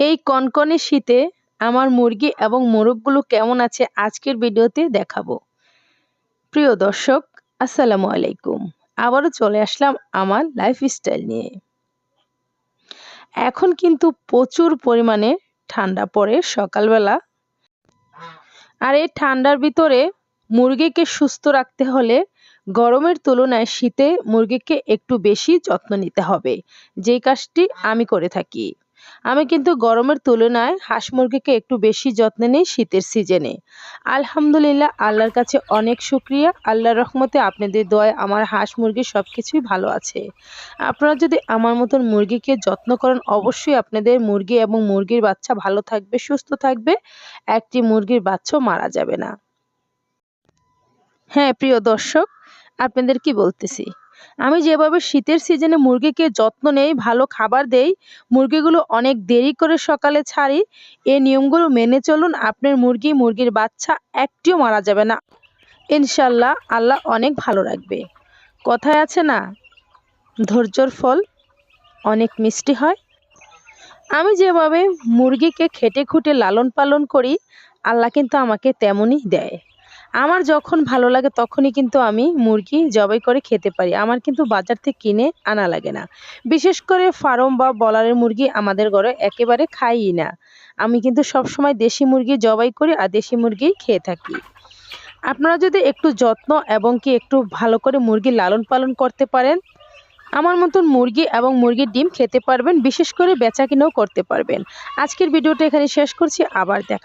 এই কনকনে শীতে আমার মুরগি এবং মোরগগুলো কেমন আছে আজকের ভিডিওতে দেখাবো। প্রিয় দর্শক, আসসালামু আলাইকুম। আবারও চলে আসলাম আমার লাইফস্টাইল নিয়ে। এখন কিন্তু প্রচুর পরিমাণে ঠান্ডা পড়ে সকালবেলা। আর এই ঠান্ডার ভিতরে মুরগিকে সুস্থ রাখতে হলে গরমের তুলনায় শীতে মুরগিকে একটু বেশি যত্ন নিতে হবে। যেই কাজটি আমি করে থাকি। আমি কিন্তু গরমের তুলনায় হাঁস মুরগিকে একটু বেশি যত্ন নিই শীতের সিজনে। আলহামদুলিল্লাহ, আল্লাহর কাছে অনেক শুক্রিয়া। আল্লাহর রহমতে আপনাদের দয় আমার হাঁস মুরগি সব কিছুই ভালো আছে। আপনারা যদি আমার মতন মুরগিকে যত্ন করেন, অবশ্যই আপনাদের মুরগি এবং মুরগির বাচ্চা ভালো থাকবে, সুস্থ থাকবে। একটি মুরগির বাচ্চাও মারা যাবে না। হ্যাঁ প্রিয় দর্শক, আপনাদের কি বলতেছি? আমি যেভাবে শীতের সিজনে মুরগিকে যত্ন নেই, ভালো খাবার দেই, মুরগিগুলো অনেক দেরি করে সকালে ছাড়ি এই নিয়মগুলো মেনে চলুন আপনার মুরগি, মুরগির বাচ্চা একটিও মারা যাবে না। ইনশাল্লাহ আল্লাহ অনেক ভালো রাখবে। কথায় আছে না, ধৈর্যর ফল অনেক মিষ্টি হয়। আমি যেভাবে মুরগিকে খেটে খুঁটে লালন পালন করি, আল্লাহ কিন্তু আমাকে তেমনই দেয়। আমার যখন ভালো লাগে তখনই কিন্তু আমি মুরগি জবাই করে খেতে পারি। আমার কিন্তু বাজার থেকে কিনে আনা লাগে না। বিশেষ করে ফার্ম বা বলারের মুরগি আমাদের ঘরে একেবারে খাইই না। আমি কিন্তু সব সময় দেশি মুরগি জবাই করি আর দেশি মুরগি খেয়ে থাকি। আপনারা যদি একটু যত্ন এবং কি একটু ভালো করে মুরগি লালন পালন করতে পারেন, আমার মতন মুরগি এবং মুরগির ডিম খেতে পারবেন, বিশেষ করে বেচা কিনেও করতে পারবেন। আজকের ভিডিওটা এখানে শেষ করছি। আবার দেখা